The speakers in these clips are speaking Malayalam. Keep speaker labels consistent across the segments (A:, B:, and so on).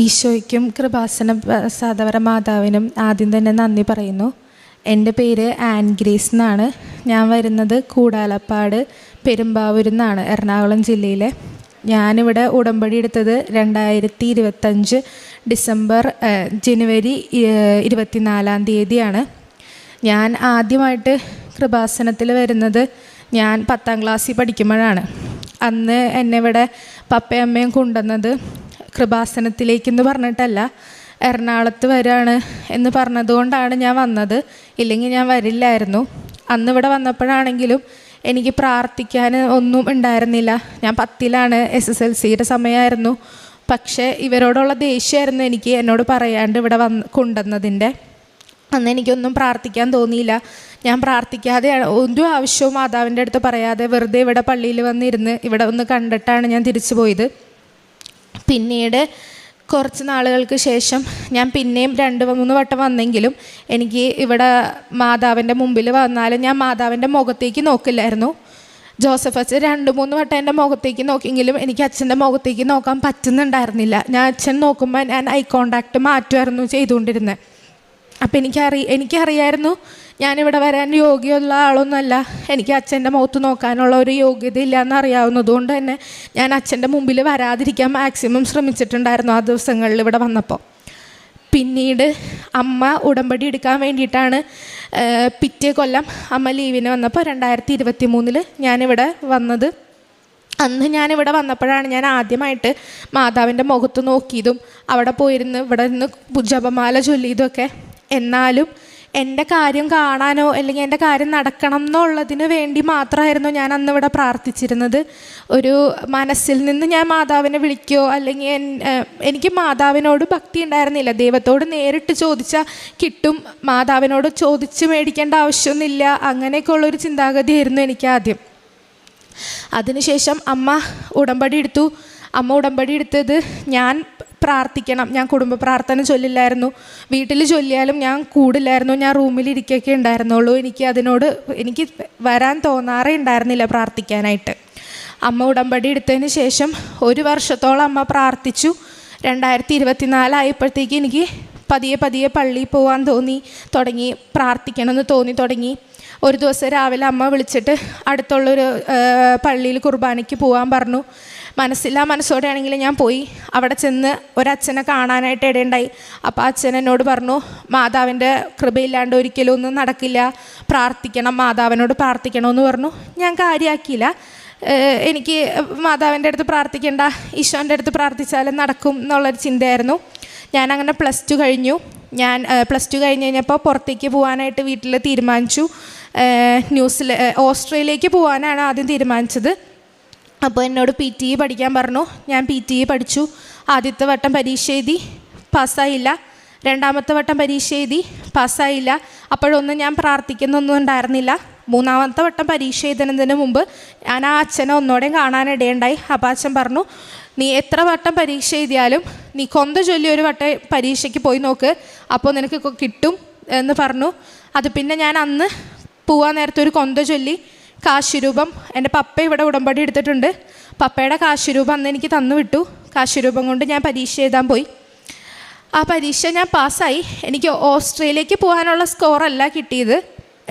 A: ഈശോയ്ക്കും കൃപാസന സാധവര മാതാവിനും ആദ്യം തന്നെ നന്ദി പറയുന്നു. എന്റെ പേര് ആൻ ഗ്രേസ് എന്നാണ്. ഞാൻ വരുന്നത് കൂടാലപ്പാട് പെരുമ്പാവൂരിൽ നിന്നാണ് എറണാകുളം ജില്ലയിലെ. ഞാനിവിടെ ഉടമ്പടി എടുത്തത് രണ്ടായിരത്തി ഇരുപത്തഞ്ച് ഡിസംബർ ജനുവരി ഇരുപത്തിനാലാം തീയതിയാണ്. ഞാൻ ആദ്യമായിട്ട് കൃപാസനത്തിൽ വരുന്നത് ഞാൻ പത്താം ക്ലാസ്സിൽ പഠിക്കുമ്പോഴാണ്. അന്ന് എന്നെ ഇവിടെ പപ്പയമ്മയും കൊണ്ടുവന്നത് കൃപാസനത്തിലേക്കെന്ന് പറഞ്ഞിട്ടല്ല എറണാകുളത്ത് വരാണ് എന്ന് പറഞ്ഞതുകൊണ്ടാണ് ഞാൻ വന്നത്. ഇല്ലെങ്കിൽ ഞാൻ വരില്ലായിരുന്നു. അന്ന് ഇവിടെ വന്നപ്പോഴാണെങ്കിലും എനിക്ക് പ്രാർത്ഥിക്കാൻ ഒന്നും ഉണ്ടായിരുന്നില്ല. ഞാൻ പത്തിലാണ് എസ് എസ് എൽ സിയുടെ സമയമായിരുന്നു. പക്ഷേ ഇവരോടുള്ള ദേഷ്യമായിരുന്നു എനിക്ക് എന്നോട് പറയാണ്ട് ഇവിടെ വന്ന് കൊണ്ടുവന്നതിന്റെ. അന്ന് എനിക്കൊന്നും പ്രാർത്ഥിക്കാൻ തോന്നിയില്ല. ഞാൻ പ്രാർത്ഥിക്കാതെ ഒരു ആവശ്യവും മാതാവിന്റെ അടുത്ത് പറയാതെ വെറുതെ ഇവിടെ പള്ളിയിൽ വന്നിരുന്ന് ഇവിടെ ഒന്ന് കണ്ടിട്ടാണ് ഞാൻ തിരിച്ചു പോയത്. പിന്നീട് കുറച്ച് നാളുകൾക്ക് ശേഷം ഞാൻ പിന്നെയും രണ്ട് മൂന്ന് വട്ടം വന്നെങ്കിലും എനിക്ക് ഇവിടെ മാതാവിന്റെ മുമ്പിൽ വന്നാലും ഞാൻ മാതാവിന്റെ മുഖത്തേക്ക് നോക്കില്ലായിരുന്നു. ജോസഫ് അച്ഛൻ രണ്ട് മൂന്ന് വട്ടം എന്റെ മുഖത്തേക്ക് നോക്കിയെങ്കിലും എനിക്ക് അച്ഛന്റെ മുഖത്തേക്ക് നോക്കാൻ പറ്റുന്നുണ്ടായിരുന്നില്ല. ഞാൻ അച്ഛൻ നോക്കുമ്പോൾ ഞാൻ ഐ കോണ്ടാക്ട് മാറ്റുമായിരുന്നു ചെയ്തുകൊണ്ടിരുന്നത്. അപ്പം എനിക്കറി എനിക്കറിയായിരുന്നു ഞാനിവിടെ വരാൻ യോഗ്യമുള്ള ആളൊന്നുമല്ല. എനിക്ക് അച്ഛന്റെ മുഖത്ത് നോക്കാനുള്ള ഒരു യോഗ്യത ഇല്ല എന്നറിയാവുന്നതുകൊണ്ട് തന്നെ ഞാൻ അച്ഛന്റെ മുമ്പിൽ വരാതിരിക്കാൻ മാക്സിമം ശ്രമിച്ചിട്ടുണ്ടായിരുന്നു ആ ദിവസങ്ങളിൽ ഇവിടെ വന്നപ്പോൾ. പിന്നീട് അമ്മ ഉടമ്പടി എടുക്കാൻ വേണ്ടിയിട്ടാണ് പിറ്റേ കൊല്ലം അമ്മ ലീവിന് വന്നപ്പോൾ രണ്ടായിരത്തി ഇരുപത്തി മൂന്നിൽ ഞാനിവിടെ വന്നത്. അന്ന് ഞാനിവിടെ വന്നപ്പോഴാണ് ഞാൻ ആദ്യമായിട്ട് മാതാവിന്റെ മുഖത്ത് നോക്കിയതും അവിടെ പോയിരുന്ന് ഇവിടെ നിന്ന് ജപമാല ചൊല്ലിയതൊക്കെ എന്നാലും എന്റെ കാര്യം കാണാനോ അല്ലെങ്കിൽ എന്റെ കാര്യം നടക്കണം എന്നുള്ളതിന് വേണ്ടി മാത്രമായിരുന്നു ഞാൻ അന്ന് ഇവിടെ പ്രാർത്ഥിച്ചിരുന്നത്. ഒരു മനസ്സിൽ നിന്ന് ഞാൻ മാതാവിനെ വിളിക്കുകയോ അല്ലെങ്കിൽ എനിക്ക് മാതാവിനോട് ഭക്തി ഉണ്ടായിരുന്നില്ല. ദൈവത്തോട് നേരിട്ട് ചോദിച്ചാൽ കിട്ടും. മാതാവിനോട് ചോദിച്ച് മേടിക്കേണ്ട ആവശ്യമൊന്നുമില്ല. അങ്ങനെയൊക്കെ ഉള്ളൊരു ചിന്താഗതിയായിരുന്നു എനിക്ക് ആദ്യം. അതിനുശേഷം അമ്മ ഉടമ്പടി എടുത്തു. അമ്മ ഉടമ്പടി എടുത്തത് ഞാൻ പ്രാർത്ഥിക്കണം. ഞാൻ കുടുംബ പ്രാർത്ഥന ചൊല്ലില്ലായിരുന്നു. വീട്ടിൽ ചൊല്ലിയാലും ഞാൻ കൂടില്ലായിരുന്നു. ഞാൻ റൂമിൽ ഇരിക്കുകയൊക്കെ ഉണ്ടായിരുന്നുള്ളൂ. എനിക്ക് അതിനോട് എനിക്ക് വരാൻ തോന്നാറേ ഉണ്ടായിരുന്നില്ല പ്രാർത്ഥിക്കാനായിട്ട്. അമ്മ ഉടമ്പടി എടുത്തതിന് ശേഷം ഒരു വർഷത്തോളം അമ്മ പ്രാർത്ഥിച്ചു. രണ്ടായിരത്തി ഇരുപത്തിനാലായപ്പോഴത്തേക്ക് എനിക്ക് പതിയെ പതിയെ പള്ളിയിൽ പോകാൻ തോന്നി തുടങ്ങി പ്രാർത്ഥിക്കണമെന്ന് തോന്നി തുടങ്ങി. ഒരു ദിവസം രാവിലെ അമ്മ വിളിച്ചിട്ട് അടുത്തുള്ളൊരു പള്ളിയിൽ കുർബാനയ്ക്ക് പോകാൻ പറഞ്ഞു. മനസ്സില്ലാ മനസ്സോടെ ആണെങ്കിൽ ഞാൻ പോയി. അവിടെ ചെന്ന് ഒരച്ഛനെ കാണാനായിട്ട് ഇടയുണ്ടായി. അപ്പോൾ അച്ഛൻ എന്നോട് പറഞ്ഞു മാതാവിന്റെ കൃപയില്ലാണ്ട് ഒരിക്കലും ഒന്നും നടക്കില്ല. പ്രാർത്ഥിക്കണം മാതാവിനോട് പ്രാർത്ഥിക്കണമെന്ന് പറഞ്ഞു. ഞാൻ കാര്യമാക്കിയില്ല എനിക്ക് മാതാവിന്റെ അടുത്ത് പ്രാർത്ഥിക്കേണ്ട. ഈശോന്റെ അടുത്ത് പ്രാർത്ഥിച്ചാലും നടക്കും എന്നുള്ളൊരു ചിന്തയായിരുന്നു. ഞാൻ അങ്ങനെ പ്ലസ് ടു കഴിഞ്ഞു. ഞാൻ പ്ലസ് ടു കഴിഞ്ഞ് കഴിഞ്ഞപ്പോൾ പുറത്തേക്ക് പോകാനായിട്ട് വീട്ടിൽ തീരുമാനിച്ചു. ന്യൂസിലെ ഓസ്ട്രേലിയയ്ക്ക് പോകാനാണ് ആദ്യം തീരുമാനിച്ചത്. അപ്പോൾ എന്നോട് പി ടി ഇ പഠിക്കാൻ പറഞ്ഞു. ഞാൻ പി ടി ഇ പഠിച്ചു. ആദ്യത്തെ വട്ടം പരീക്ഷ എഴുതി പാസ്സായില്ല. രണ്ടാമത്തെ വട്ടം പരീക്ഷ എഴുതി പാസ്സായില്ല. അപ്പോഴൊന്നും ഞാൻ പ്രാർത്ഥിക്കുന്നൊന്നും ഉണ്ടായിരുന്നില്ല. മൂന്നാമത്തെ വട്ടം പരീക്ഷ എഴുതുന്നതിന് മുമ്പ് ഞാൻ ആ അച്ഛനെ ഒന്നോടെയും കാണാനിടയുണ്ടായി അപ്പം അച്ഛൻ പറഞ്ഞു നീ എത്ര വട്ടം പരീക്ഷ എഴുതിയാലും നീ കൊന്ത ചൊല്ലി ഒരു വട്ടം പരീക്ഷയ്ക്ക് പോയി നോക്ക്. അപ്പോൾ നിനക്ക് കിട്ടും എന്ന് പറഞ്ഞു. അത് പിന്നെ ഞാൻ അന്ന് പോവാൻ നേരത്തെ ഒരു കൊന്ത ചൊല്ലി കാശുരൂപം. എന്റെ പപ്പ ഇവിടെ ഉടമ്പടി എടുത്തിട്ടുണ്ട്. പപ്പയുടെ കാശിരൂപം അന്ന് എനിക്ക് തന്നു വിട്ടു കാശിരൂപം കൊണ്ട് ഞാൻ പരീക്ഷ എഴുതാൻ പോയി. ആ പരീക്ഷ ഞാൻ പാസ്സായി. എനിക്ക് ഓസ്ട്രേലിയക്ക് പോകാനുള്ള സ്കോറല്ല കിട്ടിയത്.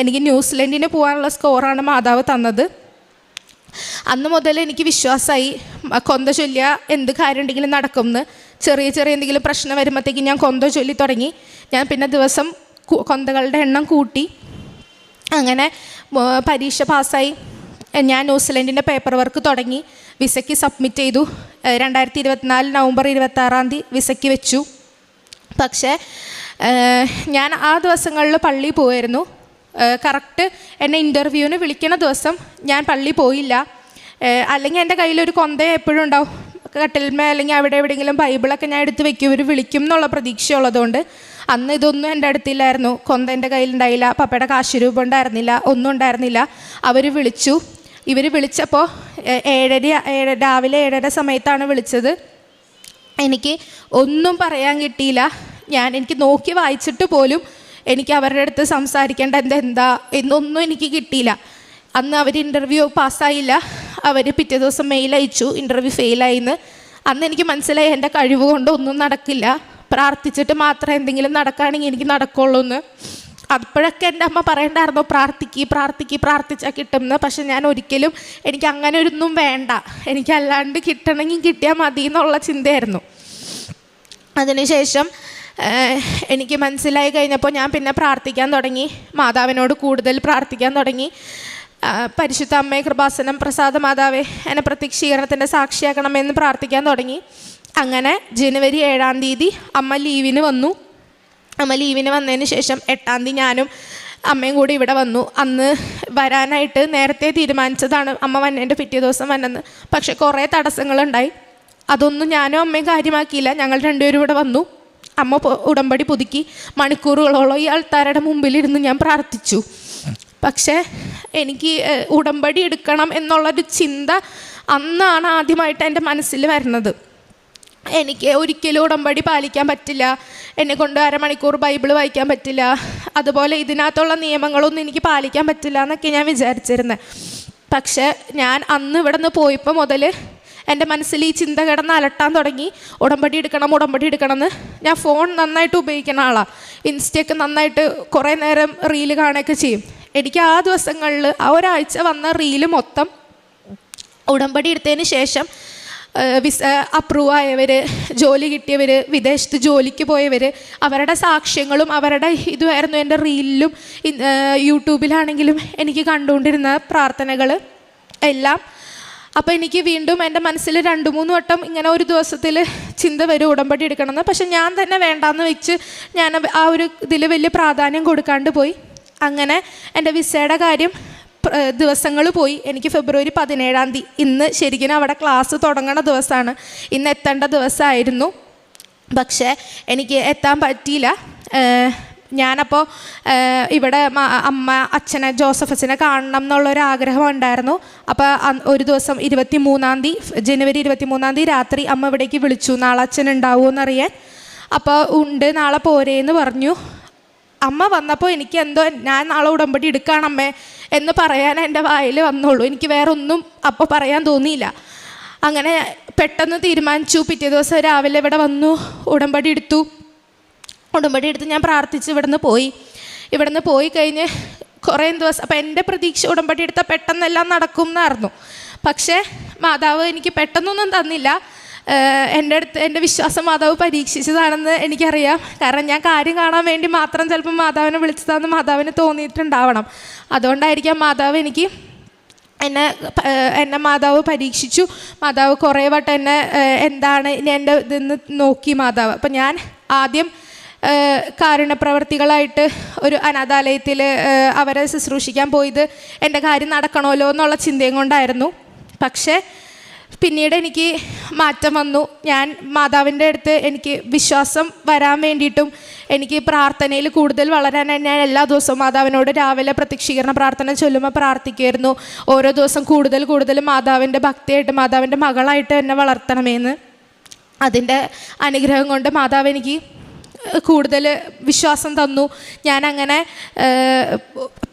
A: എനിക്ക് ന്യൂസിലൻഡിന് പോകാനുള്ള സ്കോറാണ് മാതാവ് തന്നത്. അന്ന് മുതൽ എനിക്ക് വിശ്വാസമായി കൊന്ത ചൊല്ലിയ എന്ത് കാര്യം ഉണ്ടെങ്കിലും നടക്കുമെന്ന് ചെറിയ ചെറിയ എന്തെങ്കിലും പ്രശ്നം വരുമ്പോഴത്തേക്കും ഞാൻ കൊന്ത ചൊല്ലി തുടങ്ങി. ഞാൻ പിന്നെ ദിവസം കൊന്തകളുടെ എണ്ണം കൂട്ടി. അങ്ങനെ പരീക്ഷ പാസ്സായി. ഞാൻ ന്യൂസിലൻഡിന്റെ പേപ്പർ വർക്ക് തുടങ്ങി. വിസയ്ക്ക് സബ്മിറ്റ് ചെയ്തു. രണ്ടായിരത്തി ഇരുപത്തിനാല് നവംബർ ഇരുപത്താറാം തീയതി വിസയ്ക്ക് വെച്ചു. പക്ഷേ ഞാൻ ആ ദിവസങ്ങളിൽ പള്ളി പോയിരുന്നു. കറക്റ്റ് എന്നെ ഇന്റർവ്യൂവിന് വിളിക്കുന്ന ദിവസം ഞാൻ പള്ളി പോയില്ല. അല്ലെങ്കിൽ എന്റെ കയ്യിലൊരു കൊന്ത എപ്പോഴും ഉണ്ടാവും. കട്ടിൽമേ അല്ലെങ്കിൽ അവിടെ എവിടെയെങ്കിലും ബൈബിളൊക്കെ ഞാൻ എടുത്ത് വെക്കും ഇവർ വിളിക്കും എന്നുള്ള പ്രതീക്ഷ ഉള്ളതുകൊണ്ട് അന്ന് ഇതൊന്നും എന്റെ അടുത്തില്ലായിരുന്നു. കൊന്ത എന്റെ കയ്യിലുണ്ടായില്ല പപ്പയുടെ കാശ് രൂപ ഉണ്ടായിരുന്നില്ല ഒന്നും ഉണ്ടായിരുന്നില്ല. അവർ വിളിച്ചു. ഇവർ വിളിച്ചപ്പോൾ ഏഴര ഏഴ രാവിലെ ഏഴര സമയത്താണ് വിളിച്ചത്. എനിക്ക് ഒന്നും പറയാൻ കിട്ടിയില്ല. ഞാൻ എനിക്ക് നോക്കി വായിച്ചിട്ട് പോലും എനിക്ക് അവരുടെ അടുത്ത് സംസാരിക്കേണ്ട എന്താ എന്താ എന്നൊന്നും എനിക്ക് കിട്ടിയില്ല. അന്ന് അവർ ഇന്റർവ്യൂ പാസ്സായില്ല. അവർ പിറ്റേ ദിവസം മെയിൽ അയച്ചു. ഇന്റർവ്യൂ ഫെയിലായിന്ന് അന്ന് എനിക്ക് മനസ്സിലായി എന്റെ കഴിവ് കൊണ്ട് ഒന്നും നടക്കില്ല. പ്രാർത്ഥിച്ചിട്ട് മാത്രം എന്തെങ്കിലും നടക്കുകയാണെങ്കിൽ എനിക്ക് നടക്കുള്ളൂ എന്ന് അപ്പോഴൊക്കെ എന്റെ അമ്മ പറയണ്ടായിരുന്നു പ്രാർത്ഥിക്ക് പ്രാർത്ഥിക്ക് പ്രാർത്ഥിച്ചാൽ കിട്ടുമെന്ന് പക്ഷെ ഞാൻ ഒരിക്കലും എനിക്ക് അങ്ങനെ ഒരൊന്നും വേണ്ട. എനിക്കല്ലാണ്ട് കിട്ടണമെങ്കിൽ കിട്ടിയാൽ മതി എന്നുള്ള ചിന്തയായിരുന്നു. അതിനുശേഷം എനിക്ക് മനസ്സിലായി കഴിഞ്ഞപ്പോൾ ഞാൻ പിന്നെ പ്രാർത്ഥിക്കാൻ തുടങ്ങി. മാതാവിനോട് കൂടുതൽ പ്രാർത്ഥിക്കാൻ തുടങ്ങി. പരിശുദ്ധ അമ്മയെ കൃപാസനം പ്രസാദ മാതാവെ എന്നെ പ്രത്യക്ഷീകരണത്തിന്റെ സാക്ഷിയാക്കണമെന്ന് പ്രാർത്ഥിക്കാൻ തുടങ്ങി. അങ്ങനെ ജനുവരി ഏഴാം തീയതി അമ്മ ലീവിന് വന്നു. അമ്മ ലീവിന് വന്നതിന് ശേഷം എട്ടാം തീയതി ഞാനും അമ്മയും കൂടി ഇവിടെ വന്നു. അന്ന് വരാനായിട്ട് നേരത്തെ തീരുമാനിച്ചതാണ് അമ്മ വന്നതിന്റെ പിറ്റേ ദിവസം വന്നെന്ന്. പക്ഷേ കുറേ തടസ്സങ്ങളുണ്ടായി. അതൊന്നും ഞാനും അമ്മയും കാര്യമാക്കിയില്ല. ഞങ്ങൾ രണ്ടുപേരും ഇവിടെ വന്നു. അമ്മ ഉടമ്പടി പുതുക്കി. മണിക്കൂറുകളോളം ഈ ആൾക്കാരുടെ മുമ്പിലിരുന്ന് ഞാൻ പ്രാർത്ഥിച്ചു. പക്ഷേ എനിക്ക് ഉടമ്പടി എടുക്കണം എന്നുള്ളൊരു ചിന്ത അന്നാണ് ആദ്യമായിട്ട് എന്റെ മനസ്സിൽ വരുന്നത്. എനിക്ക് ഒരിക്കലും ഉടമ്പടി പാലിക്കാൻ പറ്റില്ല. എന്നെ കൊണ്ട് അരമണിക്കൂർ ബൈബിൾ വായിക്കാൻ പറ്റില്ല. അതുപോലെ ഇതിനകത്തുള്ള നിയമങ്ങളൊന്നും എനിക്ക് പാലിക്കാൻ പറ്റില്ല എന്നൊക്കെ ഞാൻ വിചാരിച്ചിരുന്നത് പക്ഷേ ഞാൻ അന്ന് ഇവിടെ നിന്ന് പോയപ്പോൾ മുതൽ എന്റെ മനസ്സിൽ ഈ ചിന്ത കിടന്ന് അലട്ടാൻ തുടങ്ങി. ഉടമ്പടി എടുക്കണം ഉടമ്പടി എടുക്കണം എന്ന് ഞാൻ ഫോൺ നന്നായിട്ട് ഉപയോഗിക്കുന്ന ആളാണ് ഇൻസ്റ്റയൊക്കെ നന്നായിട്ട് കുറേ നേരം റീൽ കാണുകയൊക്കെ ചെയ്യും. എനിക്ക് ആ ദിവസങ്ങളിൽ ആ ഒരാഴ്ച വന്ന റീൽ മൊത്തം ഉടമ്പടി എടുത്തതിന് ശേഷം വിസ അപ്രൂവ് ആയവർ ജോലി കിട്ടിയവർ വിദേശത്ത് ജോലിക്ക് പോയവർ അവരുടെ സാക്ഷ്യങ്ങളും അവരുടെ ഇതുമായിരുന്നു എന്റെ റീലിലും യൂട്യൂബിലാണെങ്കിലും എനിക്ക് കണ്ടുകൊണ്ടിരുന്ന പ്രാർത്ഥനകൾ എല്ലാം. അപ്പോൾ എനിക്ക് വീണ്ടും എന്റെ മനസ്സിൽ രണ്ട് മൂന്ന് വട്ടം ഇങ്ങനെ ഒരു ദിവസത്തിൽ ചിന്ത വരും ഉടമ്പടി എടുക്കണമെന്ന്. പക്ഷെ ഞാൻ തന്നെ വേണ്ടാന്ന് വെച്ച് ഞാൻ ആ ഒരു ഇതിൽ വലിയ പ്രാധാന്യം കൊടുക്കാണ്ട് പോയി. അങ്ങനെ എന്റെ വിസയുടെ കാര്യം ദിവസങ്ങൾ പോയി. എനിക്ക് ഫെബ്രുവരി പതിനേഴാം തീയതി ഇന്ന് ശരിക്കും അവിടെ ക്ലാസ് തുടങ്ങണ ദിവസമാണ് ഇന്ന് എത്തേണ്ട ദിവസമായിരുന്നു പക്ഷേ എനിക്ക് എത്താൻ പറ്റിയില്ല. ഞാനപ്പോൾ ഇവിടെ അമ്മ അച്ഛനെ ജോസഫ് അച്ഛനെ കാണണം എന്നുള്ളൊരാഗ്രഹം ഉണ്ടായിരുന്നു. അപ്പോൾ ഒരു ദിവസം ഇരുപത്തി മൂന്നാം തീയതി ജനുവരി ഇരുപത്തി മൂന്നാം തീയതി രാത്രി അമ്മ ഇവിടേക്ക് വിളിച്ചു. നാളെ അച്ഛൻ ഉണ്ടാവുമെന്നറിയാൻ അപ്പോൾ ഉണ്ട് നാളെ പോരേന്ന് പറഞ്ഞു. അമ്മ വന്നപ്പോൾ എനിക്ക് എന്തോ ഞാൻ നാളെ ഉടമ്പടി എടുക്കാണമ്മേ എന്ന് പറയാൻ എന്റെ വായിൽ വന്നുള്ളൂ. എനിക്ക് വേറെ ഒന്നും അപ്പോൾ പറയാൻ തോന്നിയില്ല. അങ്ങനെ പെട്ടെന്ന് തീരുമാനിച്ചു. പിറ്റേ ദിവസം രാവിലെ ഇവിടെ വന്നു. ഉടമ്പടി എടുത്തു. ഉടമ്പടി എടുത്ത് ഞാൻ പ്രാർത്ഥിച്ച് ഇവിടുന്ന് പോയി. ഇവിടുന്ന് പോയി കഴിഞ്ഞ് കുറേ ദിവസം അപ്പം എന്റെ പ്രതീക്ഷ ഉടമ്പടി എടുത്താൽ പെട്ടെന്നെല്ലാം നടക്കും എന്നായിരുന്നു പക്ഷേ മാതാവ് എനിക്ക് പെട്ടെന്നൊന്നും തന്നില്ല. എന്റെ അടുത്ത് എന്റെ വിശ്വാസം മാതാവ് പരീക്ഷിച്ചതാണെന്ന് എനിക്കറിയാം. കാരണം ഞാൻ കാര്യം കാണാൻ വേണ്ടി മാത്രം ചിലപ്പോൾ മാതാവിനെ വിളിച്ചതാണെന്ന് മാതാവിന് തോന്നിയിട്ടുണ്ടാവണം. അതുകൊണ്ടായിരിക്കാം മാതാവ് എനിക്ക് എന്നെ എന്നെ മാതാവ് പരീക്ഷിച്ചു. മാതാവ് കുറേ വട്ടം എന്നെ എന്താണ് എന്റെ ഇതെന്ന് നോക്കി മാതാവ്. അപ്പം ഞാൻ ആദ്യം കാരുണപ്രവർത്തികളായിട്ട് ഒരു അനാഥാലയത്തിൽ അവരെ ശുശ്രൂഷിക്കാൻ പോയത് എന്റെ കാര്യം നടക്കണമല്ലോ എന്നുള്ള ചിന്തയും കൊണ്ടായിരുന്നു. പക്ഷേ പിന്നീട് എനിക്ക് മാറ്റം വന്നു. ഞാൻ മാതാവിന്റെ അടുത്ത് എനിക്ക് വിശ്വാസം വരാൻ വേണ്ടിയിട്ടും എനിക്ക് പ്രാർത്ഥനയിൽ കൂടുതൽ വളരാൻ ഞാൻ എല്ലാ ദിവസവും മാതാവിനോട് രാവിലെ പ്രത്യക്ഷീകരണ പ്രാർത്ഥന ചൊല്ലുമ്പോൾ പ്രാർത്ഥിക്കുമായിരുന്നു ഓരോ ദിവസം കൂടുതൽ കൂടുതൽ മാതാവിന്റെ ഭക്തിയായിട്ട് മാതാവിന്റെ മകളായിട്ട് എന്നെ വളർത്തണമെന്ന്. അതിന്റെ അനുഗ്രഹം കൊണ്ട് മാതാവ് എനിക്ക് കൂടുതൽ വിശ്വാസം തന്നു. ഞാനങ്ങനെ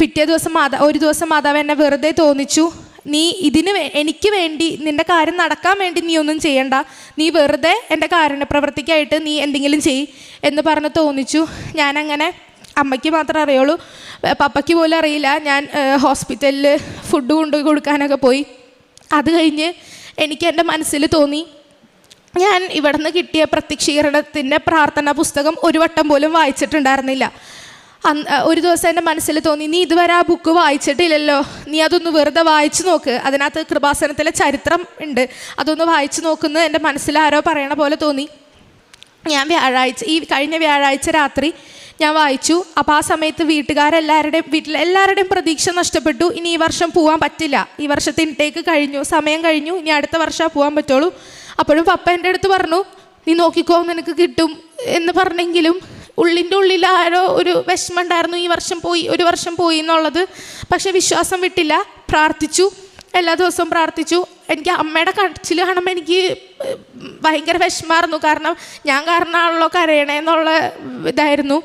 A: പിറ്റേ ദിവസം മാതാ ഒരു ദിവസം മാതാവ് എന്നെ വെറുതെ തോന്നിച്ചു. നീ ഇതിന് എനിക്ക് വേണ്ടി നിന്റെ കാര്യം നടക്കാൻ വേണ്ടി നീ ഒന്നും ചെയ്യണ്ട. നീ വെറുതെ എന്റെ കാരുണ്യ പ്രവൃത്തിക്കായിട്ട് നീ എന്തെങ്കിലും ചെയ് എന്ന് പറഞ്ഞ് തോന്നിച്ചു. ഞാനങ്ങനെ അമ്മയ്ക്ക് മാത്രമേ അറിയുള്ളൂ. പപ്പയ്ക്ക് പോലും അറിയില്ല. ഞാൻ ഹോസ്പിറ്റലിൽ ഫുഡ് കൊണ്ടുപോയി കൊടുക്കാനൊക്കെ പോയി. അത് കഴിഞ്ഞ് എനിക്ക് എന്റെ മനസ്സിൽ തോന്നി. ഞാൻ ഇവിടുന്ന് കിട്ടിയ പ്രത്യക്ഷീകരണത്തിന്റെ പ്രാർത്ഥനാ പുസ്തകം ഒരു വട്ടം പോലും വായിച്ചിട്ടുണ്ടായിരുന്നില്ല. ഒരു ദിവസം എന്റെ മനസ്സിൽ തോന്നി നീ ഇതുവരെ ആ ബുക്ക് വായിച്ചിട്ടില്ലല്ലോ. നീ അതൊന്ന് വെറുതെ വായിച്ചു നോക്ക്. അതിനകത്ത് കൃപാസനത്തിലെ ചരിത്രം ഉണ്ട്. അതൊന്ന് വായിച്ചു നോക്കുന്ന എന്റെ മനസ്സിൽ ആരോ പറയണ പോലെ തോന്നി. ഞാൻ വ്യാഴാഴ്ച ഈ കഴിഞ്ഞ വ്യാഴാഴ്ച രാത്രി ഞാൻ വായിച്ചു. അപ്പോൾ ആ സമയത്ത് വീട്ടുകാരെല്ലാവരുടെയും വീട്ടിൽ എല്ലാവരുടെയും പ്രതീക്ഷ നഷ്ടപ്പെട്ടു. ഇനി ഈ വർഷം പോകാൻ പറ്റില്ല. ഈ വർഷത്തെ ഇൻടേക്ക് കഴിഞ്ഞു സമയം കഴിഞ്ഞു. ഇനി അടുത്ത വർഷം പോകാൻ പറ്റുള്ളൂ. അപ്പോഴും പപ്പ എന്റെ അടുത്ത് പറഞ്ഞു നീ നോക്കിക്കോ നിനക്ക് കിട്ടും എന്ന് പറഞ്ഞെങ്കിലും ഉള്ളിന്റെ ഉള്ളിൽ ആരോ ഒരു വിഷമം ഉണ്ടായിരുന്നു. ഈ വർഷം പോയി ഒരു വർഷം പോയി എന്നുള്ളത്. പക്ഷെ വിശ്വാസം വിട്ടില്ല. പ്രാർത്ഥിച്ചു. എല്ലാ ദിവസവും പ്രാർത്ഥിച്ചു. എനിക്ക് അമ്മയുടെ കടച്ചിൽ കാണുമ്പോൾ എനിക്ക് ഭയങ്കര വിഷമായിരുന്നു കാരണം ഞാൻ കാരണമാണല്ലോ കരയണേന്നുള്ള ഇതായിരുന്നു.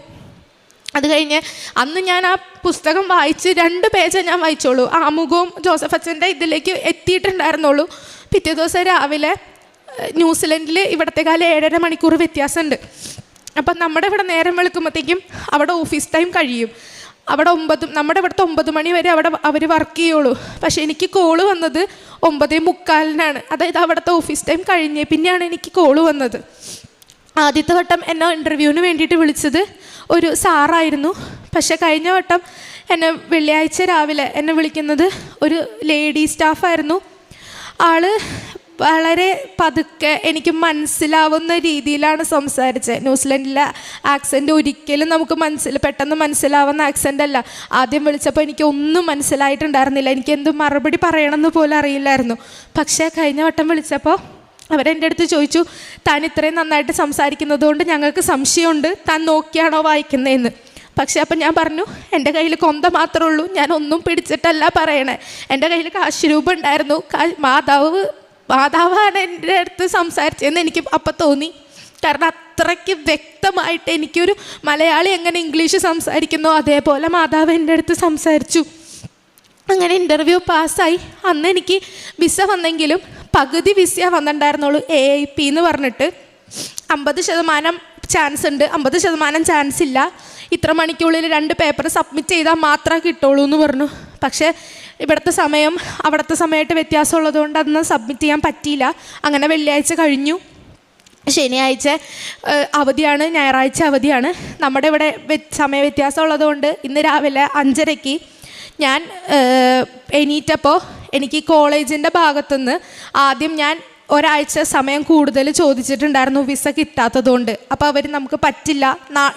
A: അത് കഴിഞ്ഞ് അന്ന് ഞാൻ ആ പുസ്തകം വായിച്ച് രണ്ട് പേജേ ഞാൻ വായിച്ചോളൂ. ആമുഖവും ജോസഫ് അച്ഛന്റെ ഇതിലേക്ക് എത്തിയിട്ടുണ്ടായിരുന്നുള്ളൂ. പിറ്റേ ദിവസം രാവിലെ ന്യൂസിലൻഡിൽ ഇവിടത്തെ കാലം ഏഴര മണിക്കൂർ വ്യത്യാസമുണ്ട്. അപ്പം നമ്മുടെ ഇവിടെ നേരം വെളുക്കുമ്പോഴത്തേക്കും അവിടെ ഓഫീസ് ടൈം കഴിയും. അവിടെ ഒമ്പത് നമ്മുടെ ഇവിടുത്തെ ഒമ്പത് മണി വരെ അവിടെ അവർ വർക്ക് ചെയ്യുള്ളൂ. പക്ഷേ എനിക്ക് കോൾ വന്നത് ഒമ്പതേ മുക്കാലിനാണ്. അതായത് അവിടുത്തെ ഓഫീസ് ടൈം കഴിഞ്ഞ് പിന്നെയാണ് എനിക്ക് കോൾ വന്നത്. ആദ്യത്തെ വട്ടം എന്നെ ഇന്റർവ്യൂവിന് വേണ്ടിയിട്ട് വിളിച്ചത് ഒരു സാറായിരുന്നു. പക്ഷേ കഴിഞ്ഞ വട്ടം എന്നെ വെള്ളിയാഴ്ച രാവിലെ എന്നെ വിളിക്കുന്നത് ഒരു ലേഡി സ്റ്റാഫായിരുന്നു ആൾ വളരെ പതുക്കെ എനിക്ക് മനസ്സിലാവുന്ന രീതിയിലാണ് സംസാരിച്ചത്. ന്യൂസിലൻഡിലെ ആക്സെന്റ് ഒരിക്കലും നമുക്ക് മനസ്സിൽ പെട്ടെന്ന് മനസ്സിലാവുന്ന ആക്സെന്റ് അല്ല. ആദ്യം വിളിച്ചപ്പോൾ എനിക്ക് ഒന്നും മനസ്സിലായിട്ടുണ്ടായിരുന്നില്ല. എനിക്ക് എന്ത് മറുപടി പറയണമെന്ന് പോലും അറിയില്ലായിരുന്നു. പക്ഷേ കഴിഞ്ഞ വട്ടം വിളിച്ചപ്പോൾ അവരെന്റെ അടുത്ത് ചോദിച്ചു താൻ ഇത്രയും നന്നായിട്ട് സംസാരിക്കുന്നത് കൊണ്ട് ഞങ്ങൾക്ക് സംശയമുണ്ട്. താൻ നോക്കിയാണോ വായിക്കുന്നതെന്ന്? പക്ഷേ അപ്പം ഞാൻ പറഞ്ഞു എന്റെ കയ്യിൽ കൊന്ത മാത്രമേ ഉള്ളൂ. ഞാൻ ഒന്നും പിടിച്ചിട്ടല്ല പറയണേ. എന്റെ കയ്യിൽ കാശ് രൂപ ഉണ്ടായിരുന്നു. മാതാവ് മാതാവാണ് എന്റെ അടുത്ത് സംസാരിച്ചതെന്ന് എനിക്ക് അപ്പം തോന്നി. കാരണം അത്രയ്ക്ക് വ്യക്തമായിട്ട് എനിക്കൊരു മലയാളി എങ്ങനെ ഇംഗ്ലീഷ് സംസാരിക്കുന്നോ അതേപോലെ മാതാവ് എന്റെ അടുത്ത് സംസാരിച്ചു. അങ്ങനെ ഇന്റർവ്യൂ പാസ്സായി. അന്ന് എനിക്ക് വിസ വന്നെങ്കിലും പകുതി വിസ വന്നിട്ടുണ്ടായിരുന്നുള്ളൂ എ ഐ പി എന്ന് പറഞ്ഞിട്ട്. അമ്പത് ശതമാനം ചാൻസ് ഉണ്ട്. അമ്പത് ശതമാനം ചാൻസ് ഇല്ല. ഇത്ര മണിക്കുള്ളിൽ രണ്ട് പേപ്പർ സബ്മിറ്റ് ചെയ്താൽ മാത്രമേ കിട്ടുള്ളൂ എന്ന് പറഞ്ഞു. പക്ഷേ ഇവിടുത്തെ സമയം അവിടുത്തെ സമയമായിട്ട് വ്യത്യാസമുള്ളതുകൊണ്ട് അന്ന് സബ്മിറ്റ് ചെയ്യാൻ പറ്റിയില്ല. അങ്ങനെ വെള്ളിയാഴ്ച കഴിഞ്ഞു. ശനിയാഴ്ച അവധിയാണ് ഞായറാഴ്ച അവധിയാണ്. നമ്മുടെ ഇവിടെ സമയ വ്യത്യാസം ഉള്ളതുകൊണ്ട് ഇന്ന് രാവിലെ അഞ്ചരയ്ക്ക് ഞാൻ എണീറ്റപ്പോൾ എനിക്ക് കോളേജിന്റെ ഭാഗത്തുനിന്ന് ആദ്യം ഞാൻ ഒരാഴ്ച സമയം കൂടുതൽ ചോദിച്ചിട്ടുണ്ടായിരുന്നു വിസ കിട്ടാത്തതുകൊണ്ട്. അപ്പോൾ അവർ നമുക്ക് പറ്റില്ല.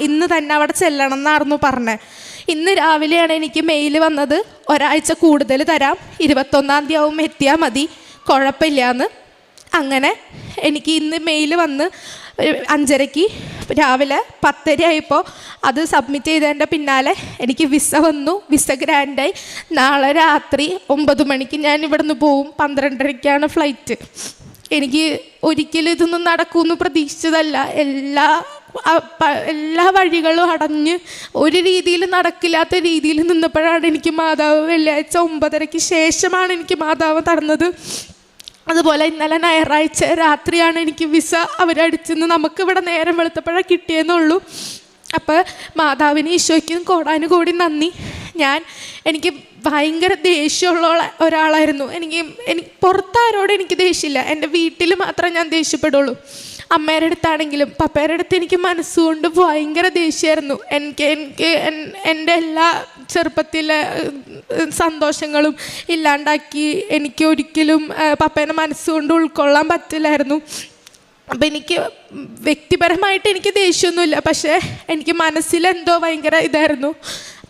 A: ഇന്ന് തന്നെ അവിടെ ചെല്ലണം എന്നായിരുന്നു പറഞ്ഞത് ഇന്ന് രാവിലെയാണ് എനിക്ക് മെയിൽ വന്നത്. ഒരാഴ്ച കൂടുതൽ തരാം. ഇരുപത്തൊന്നാം തീയതി ആവും എത്തിയാൽ മതി. കുഴപ്പമില്ല അങ്ങനെ എനിക്ക് ഇന്ന് മെയിൽ വന്ന് അഞ്ചരയ്ക്ക് രാവിലെ പത്തര ആയപ്പോൾ അത് സബ്മിറ്റ് ചെയ്തതിന്റെ പിന്നാലെ എനിക്ക് വിസ വന്നു. വിസ ഗ്രാൻഡായി നാളെ രാത്രി ഒമ്പത് മണിക്ക് ഞാൻ ഇവിടുന്ന് പോവും. പന്ത്രണ്ടരയ്ക്കാണ് ഫ്ലൈറ്റ് എനിക്ക് ഒരിക്കലും ഇതൊന്നും നടക്കുമെന്ന് പ്രതീക്ഷിച്ചതല്ല. എല്ലാ എല്ലാ വഴികളും അടഞ്ഞ് ഒരു രീതിയിൽ നടക്കില്ലാത്ത രീതിയിൽ നിന്നപ്പോഴാണ് എനിക്ക് മാതാവ് വെള്ളിയാഴ്ച ഒമ്പതരയ്ക്ക് ശേഷമാണ് എനിക്ക് മാതാവ് തന്നത്. അതുപോലെ ഇന്നലെ ഞായറാഴ്ച രാത്രിയാണ് എനിക്ക് വിസ അവരടിച്ചെന്ന് നമുക്കിവിടെ നേരം വെളുത്തപ്പോഴാണ് കിട്ടിയെന്നുള്ളൂ. അപ്പോൾ മാതാവിന് ഈശോയ്ക്കും കോടാനും കൂടി നന്ദി. ഞാൻ എനിക്ക് ഭയങ്കര ദേഷ്യമുള്ള ഒരാളായിരുന്നു. എനിക്ക് എനിക്ക് പുറത്താരോട് എനിക്ക് ദേഷ്യമില്ല. എന്റെ വീട്ടിൽ മാത്രമേ ഞാൻ ദേഷ്യപ്പെടുള്ളൂ. അമ്മയുടെ അടുത്താണെങ്കിലും പപ്പയുടെ അടുത്ത് എനിക്ക് മനസ്സുകൊണ്ട് ഭയങ്കര ദേഷ്യമായിരുന്നു. എനിക്ക് എനിക്ക് എൻ- എന്റെ എല്ലാ ചെറുപ്പത്തിലെ സന്തോഷങ്ങളും ഇല്ലാണ്ടാക്കി എനിക്ക് ഒരിക്കലും പപ്പേനെ മനസ്സുകൊണ്ട് ഉൾക്കൊള്ളാൻ പറ്റില്ലായിരുന്നു. അപ്പം എനിക്ക് വ്യക്തിപരമായിട്ട് എനിക്ക് ദേഷ്യമൊന്നുമില്ല. പക്ഷേ എനിക്ക് മനസ്സിലെന്തോ ഭയങ്കര ഇതായിരുന്നു.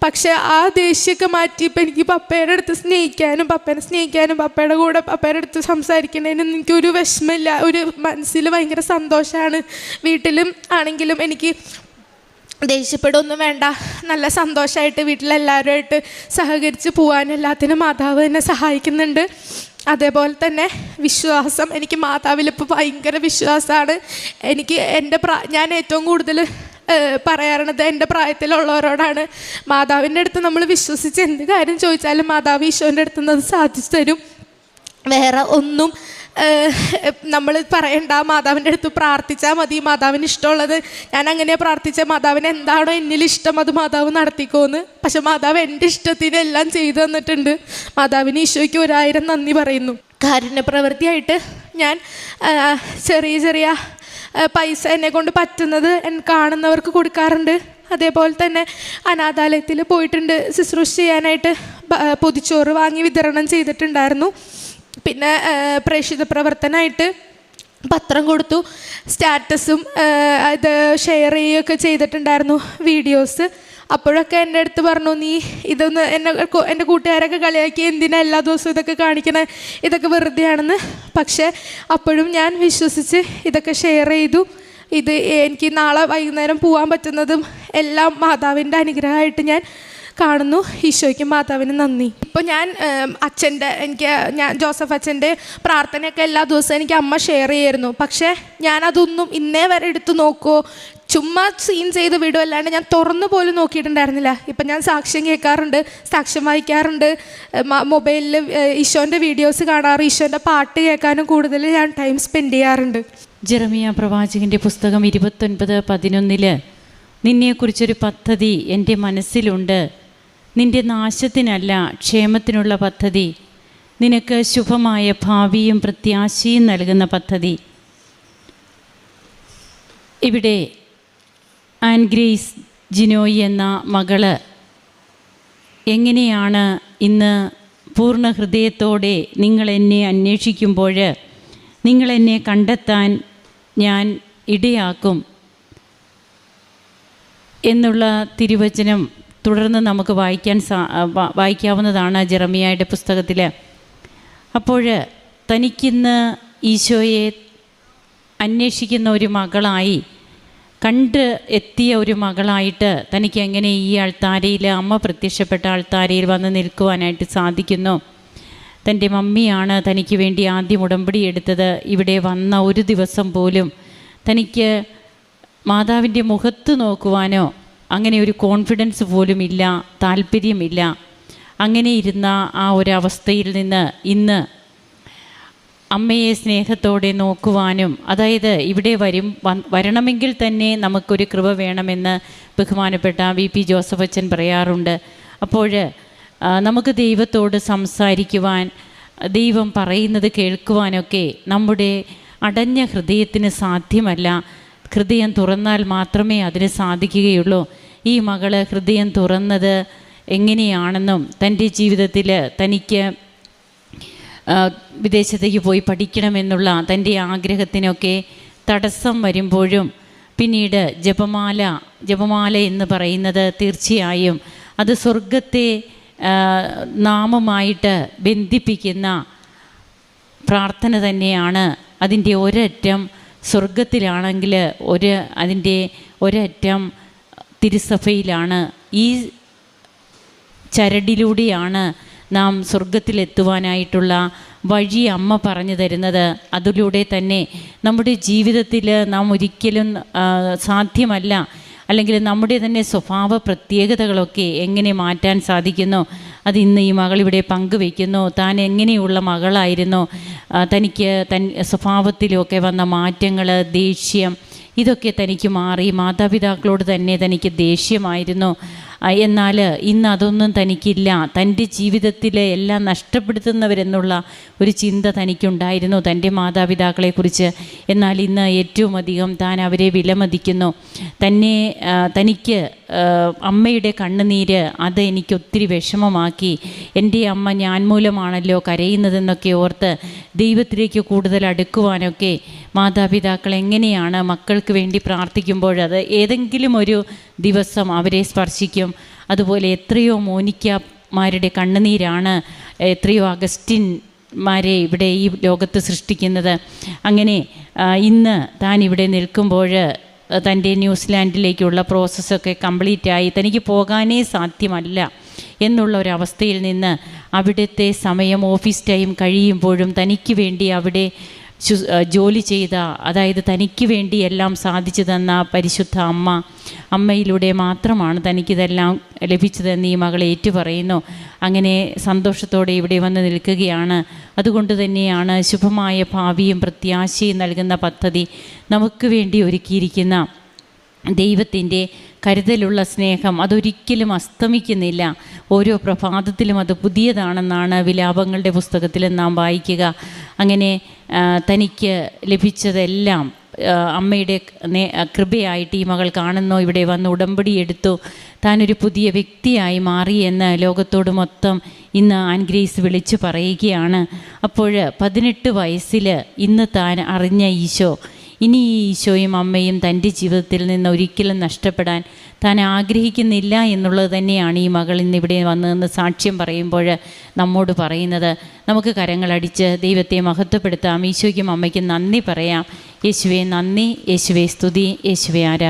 A: പക്ഷേ ആ ദേഷ്യമൊക്കെ മാറ്റിയപ്പോൾ എനിക്ക് പപ്പയുടെ അടുത്ത് സ്നേഹിക്കാനും പപ്പേനെ സ്നേഹിക്കാനും പപ്പയുടെ കൂടെ പപ്പയുടെ അടുത്ത് സംസാരിക്കുന്നതിനും എനിക്കൊരു വിഷമമില്ല. ഒരു മനസ്സിൽ ഭയങ്കര സന്തോഷമാണ് വീട്ടിലും ആണെങ്കിലും എനിക്ക് ദേഷ്യപ്പെടുകയൊന്നും വേണ്ട. നല്ല സന്തോഷമായിട്ട് വീട്ടിലെല്ലാവരുമായിട്ട് സഹകരിച്ച് പോകാൻ എല്ലാത്തിനും മാതാവ് എന്നെ സഹായിക്കുന്നുണ്ട്. അതേപോലെ തന്നെ വിശ്വാസം. എനിക്ക് മാതാവിൽ ഇപ്പോൾ ഭയങ്കര വിശ്വാസമാണ്. എനിക്ക് എന്റെ പ്രാ ഞാൻ ഏറ്റവും കൂടുതൽ പറയാറുള്ളത് എന്റെ പ്രായത്തിലുള്ളവരോടാണ്. മാതാവിന്റെ അടുത്ത് നമ്മൾ വിശ്വസിച്ച് എന്ത് കാര്യം ചോദിച്ചാലും മാതാവ് ഈശോന്റെ അടുത്ത് നിന്ന് അത് സാധിച്ചു തരും. വേറെ ഒന്നും നമ്മൾ പറയണ്ട മാതാവിന്റെ അടുത്ത് പ്രാർത്ഥിച്ചാൽ മതി മാതാവിന് ഇഷ്ടമുള്ളത്. ഞാൻ അങ്ങനെ പ്രാർത്ഥിച്ച മാതാവിന് എന്താണോ എന്നിൽ ഇഷ്ടം അത് മാതാവ് നടത്തിക്കോന്ന്. പക്ഷെ മാതാവ് എന്റെ ഇഷ്ടത്തിനെല്ലാം ചെയ്തു തന്നിട്ടുണ്ട്. മാതാവിന് ഈശോയ്ക്ക് ഒരായിരം നന്ദി പറയുന്നു. കാരുണ്യ പ്രവൃത്തിയായിട്ട് ഞാൻ ചെറിയ ചെറിയ പൈസ എന്നെ കൊണ്ട് പറ്റുന്നത് കാണുന്നവർക്ക് കൊടുക്കാറുണ്ട്. അതേപോലെ തന്നെ അനാഥാലയത്തിൽ പോയിട്ടുണ്ട്. ശുശ്രൂഷ ചെയ്യാനായിട്ട് പൊതിച്ചോറ് വാങ്ങി വിതരണം ചെയ്തിട്ടുണ്ടായിരുന്നു. പിന്നെ പ്രേക്ഷിത പ്രവർത്തനമായിട്ട് പത്രം കൊടുത്തു. സ്റ്റാറ്റസും അത് ഷെയർ ചെയ്യുകയൊക്കെ ചെയ്തിട്ടുണ്ടായിരുന്നു വീഡിയോസ്. അപ്പോഴൊക്കെ എന്റെ അടുത്ത് പറഞ്ഞു നീ ഇതൊന്ന് എന്നെ എന്റെ കൂട്ടുകാരൊക്കെ കളിയാക്കി എന്തിനാ എല്ലാ ദിവസവും ഇതൊക്കെ കാണിക്കണേ? ഇതൊക്കെ വെറുതെയാണെന്ന്. പക്ഷേ അപ്പോഴും ഞാൻ വിശ്വസിച്ച് ഇതൊക്കെ ഷെയർ ചെയ്തു. ഇത് എനിക്ക് നാളെ വൈകുന്നേരം പോകാൻ പറ്റുന്നതും എല്ലാം മാതാവിന്റെ അനുഗ്രഹമായിട്ട് ഞാൻ കാണുന്നു. ഈശോയ്ക്കും മാതാവിനും നന്ദി. ഇപ്പോൾ ഞാൻ അച്ഛന്റെ എനിക്ക് ഞാൻ ജോസഫ് അച്ഛന്റെ പ്രാർത്ഥനയൊക്കെ എല്ലാ ദിവസവും എനിക്ക് അമ്മ ഷെയർ ചെയ്യായിരുന്നു. പക്ഷേ ഞാനതൊന്നും ഇന്നേ വരെ എടുത്തു നോക്കുമോ ചുമ്മാ സീൻ ചെയ്ത് വിടും അല്ലാണ്ട് ഞാൻ തുറന്നു പോലും നോക്കിയിട്ടുണ്ടായിരുന്നില്ല. ഇപ്പം ഞാൻ സാക്ഷ്യം കേൾക്കാറുണ്ട് സാക്ഷ്യം വായിക്കാറുണ്ട്. മൊബൈലിൽ ഈശോന്റെ വീഡിയോസ് കാണാറ് ഈശോന്റെ പാട്ട് കേൾക്കാനും കൂടുതൽ ഞാൻ ടൈം സ്പെൻഡ് ചെയ്യാറുണ്ട്.
B: ജെറമിയ പ്രവാചകന്റെ പുസ്തകം ഇരുപത്തൊൻപത് പതിനൊന്നിൽ നിന്നെക്കുറിച്ചൊരു പദ്ധതി എന്റെ മനസ്സിലുണ്ട്. നിന്റെ നാശത്തിനല്ല ക്ഷേമത്തിനുള്ള പദ്ധതി. നിനക്ക് ശുഭമായ ഭാവിയും പ്രത്യാശയും നൽകുന്ന പദ്ധതി. ഇവിടെ ആൻ ഗ്രേസ് ജിനോയി എന്ന മകൾ എങ്ങനെയാണ് ഇന്ന് പൂർണ ഹൃദയത്തോടെ നിങ്ങളെന്നെ അന്വേഷിക്കുമ്പോൾ നിങ്ങളെന്നെ കണ്ടെത്താൻ ഞാൻ ഇടയാക്കും എന്നുള്ള തിരുവചനം തുടർന്ന് നമുക്ക് വായിക്കാൻ സാ വായിക്കാവുന്നതാണ് ജെറമിയായുടെ പുസ്തകത്തിൽ അപ്പോൾ തനിക്കിന്ന് ഈശോയെ അന്വേഷിക്കുന്ന ഒരു മകളായി കണ്ട് എത്തിയ ഒരു മകളായിട്ട് തനിക്ക് എങ്ങനെ ഈ ആൾത്താരയിൽ അമ്മ പ്രത്യക്ഷപ്പെട്ട ആൾത്താരയിൽ വന്ന് നിൽക്കുവാനായിട്ട് സാധിക്കുന്നു. തന്റെ മമ്മിയാണ് തനിക്ക് വേണ്ടി ആദ്യം ഉടമ്പടി എടുത്തത്. ഇവിടെ വന്ന ഒരു ദിവസം പോലും തനിക്ക് മാതാവിന്റെ മുഖത്ത് നോക്കുവാനോ അങ്ങനെ ഒരു കോൺഫിഡൻസ് പോലും ഇല്ല താല്പര്യമില്ല. അങ്ങനെ ഇരുന്ന ആ ഒരു അവസ്ഥയിൽ നിന്ന് ഇന്ന് അമ്മയെ സ്നേഹത്തോടെ നോക്കുവാനും അതായത് ഇവിടെ വരും വരണമെങ്കിൽ തന്നെ നമുക്കൊരു കൃപ വേണമെന്ന് ബഹുമാനപ്പെട്ട വി പി ജോസഫ് അച്ഛൻ പറയാറുണ്ട്. അപ്പോൾ നമുക്ക് ദൈവത്തോട് സംസാരിക്കുവാൻ ദൈവം പറയുന്നത് കേൾക്കുവാനൊക്കെ നമ്മുടെ അടഞ്ഞ ഹൃദയത്തിന് സാധ്യമല്ല. ഹൃദയം തുറന്നാൽ മാത്രമേ അതിന് സാധിക്കുകയുള്ളൂ. ഈ മകൾ ഹൃദയം തുറന്നത് എങ്ങനെയാണെന്നും തന്റെ ജീവിതത്തിൽ തനിക്ക് വിദേശത്തേക്ക് പോയി പഠിക്കണമെന്നുള്ള തന്റെ ആഗ്രഹത്തിനൊക്കെ തടസ്സം വരുമ്പോഴും പിന്നീട് ജപമാല ജപമാല എന്ന് പറയുന്നത് തീർച്ചയായും അത് സ്വർഗത്തെ നാമമായിട്ട് ബന്ധിപ്പിക്കുന്ന പ്രാർത്ഥന തന്നെയാണ് അതിന്റെ ഒരറ്റം. സ്വർഗത്തിലാണെങ്കിൽ ഒരു അതിന്റെ ഒരറ്റം തിരുസഭയിലാണ്. ഈ ചരടിലൂടെയാണ് നാം സ്വർഗത്തിലെത്തുവാനായിട്ടുള്ള വഴി അമ്മ പറഞ്ഞു തരുന്നത്. അതിലൂടെ തന്നെ നമ്മുടെ ജീവിതത്തിൽ നാം ഒരിക്കലും സാധ്യമല്ല. അല്ലെങ്കിൽ നമ്മുടെ തന്നെ സ്വഭാവ പ്രത്യേകതകളൊക്കെ എങ്ങനെ മാറ്റാൻ സാധിക്കുന്നു? അത് ഇന്ന് ഈ മകൾ ഇവിടെ പങ്കുവെക്കുന്നു താൻ എങ്ങനെയുള്ള മകളായിരുന്നു? തനിക്ക് തൻ സ്വഭാവത്തിലൊക്കെ വന്ന മാറ്റങ്ങൾ ദേഷ്യം ഇതൊക്കെ തനിക്ക് മാറി. മാതാപിതാക്കളോട് തന്നെ തനിക്ക് ദേഷ്യമായിരുന്നു. എന്നാൽ ഇന്ന് അതൊന്നും തനിക്കില്ല. തന്റെ ജീവിതത്തിലെ എല്ലാം നഷ്ടപ്പെടുത്തുന്നവരെന്നുള്ള ഒരു ചിന്ത തനിക്കുണ്ടായിരുന്നു തന്റെ മാതാപിതാക്കളെക്കുറിച്ച്. എന്നാൽ ഇന്ന് ഏറ്റവും അധികം താൻ അവരെ വിലമതിക്കുന്നു. തന്നെ തനിക്ക് അമ്മയുടെ കണ്ണുനീര് അത് എനിക്ക് ഒത്തിരി വിഷമമാക്കി. എന്റെ അമ്മ ഞാൻ മൂലമാണല്ലോ കരയുന്നതെന്നൊക്കെ ഓർത്ത് ദൈവത്തിലേക്ക് കൂടുതൽ അടുക്കുവാനൊക്കെ മാതാപിതാക്കൾ എങ്ങനെയാണ് മക്കൾക്ക് വേണ്ടി പ്രാർത്ഥിക്കുമ്പോൾ അത് ഏതെങ്കിലും ഒരു ദിവസം അവരെ സ്പർശിക്കും. അതുപോലെ എത്രയോ മോനിക്കമാരുടെ കണ്ണുനീരാണ് എത്രയോ അഗസ്റ്റിൻ മാരെ ഇവിടെ ഈ ലോകത്ത് സൃഷ്ടിക്കുന്നത്. അങ്ങനെ ഇന്ന് താൻ ഇവിടെ നിൽക്കുമ്പോൾ തന്റെ ന്യൂസിലാൻഡിലേക്കുള്ള പ്രോസസ്സൊക്കെ കംപ്ലീറ്റായി തനിക്ക് പോകാനേ സാധ്യമല്ല എന്നുള്ള ഒരവസ്ഥയിൽ നിന്ന് അവിടുത്തെ സമയം ഓഫീസ് ടൈം കഴിയുമ്പോഴും തനിക്ക് വേണ്ടി അവിടെ ജോലി ചെയ്ത അതായത് തനിക്ക് വേണ്ടി എല്ലാം സാധിച്ചു തന്ന പരിശുദ്ധ അമ്മ അമ്മയിലൂടെ മാത്രമാണ് തനിക്കിതെല്ലാം ലഭിച്ചതെന്ന് ഈ മകൾ ഏറ്റുപറയുന്നു. അങ്ങനെ സന്തോഷത്തോടെ ഇവിടെ വന്ന് നിൽക്കുകയാണ്. അതുകൊണ്ട് തന്നെയാണ് ശുഭമായ ഭാവിയും പ്രത്യാശയും നൽകുന്ന പദ്ധതി നമുക്ക് വേണ്ടി ഒരുക്കിയിരിക്കുന്ന ദൈവത്തിന്റെ കരുതലുള്ള സ്നേഹം അതൊരിക്കലും അസ്തമിക്കുന്നില്ല. ഓരോ പ്രഭാതത്തിലും അത് പുതിയതാണെന്നാണ് വിലാപങ്ങളുടെ പുസ്തകത്തിൽ നാം വായിക്കുക. അങ്ങനെ തനിക്ക് ലഭിച്ചതെല്ലാം അമ്മയുടെ കൃപയായിട്ട് ഈ മകൾ കാണുന്നു ഇവിടെ വന്ന് ഉടമ്പടി എടുത്തു. താനൊരു പുതിയ വ്യക്തിയായി മാറി എന്ന് ലോകത്തോട് മൊത്തം ഇന്ന് ആൻഗ്രേസ് വിളിച്ചു പറയുകയാണ്. അപ്പോൾ പതിനെട്ട് വയസ്സിൽ ഇന്ന് താൻ അറിഞ്ഞ ഈശോ ഇനി ഈശോയും അമ്മയും തന്റെ ജീവിതത്തിൽ നിന്ന് ഒരിക്കലും നഷ്ടപ്പെടാൻ താൻ ആഗ്രഹിക്കുന്നില്ല എന്നുള്ളത് തന്നെയാണ് ഈ മകൾ ഇന്ന് ഇവിടെ വന്നതെന്ന് സാക്ഷ്യം പറയുമ്പോൾ നമ്മോട് പറയുന്നത്. നമുക്ക് കരങ്ങളടിച്ച് ദൈവത്തെ മഹത്വപ്പെടുത്താം. ഈശോയ്ക്കും അമ്മയ്ക്കും നന്ദി പറയാം. യേശുവെ നന്ദി. യേശുവെ സ്തുതി. യേശുവെ ആരാധന.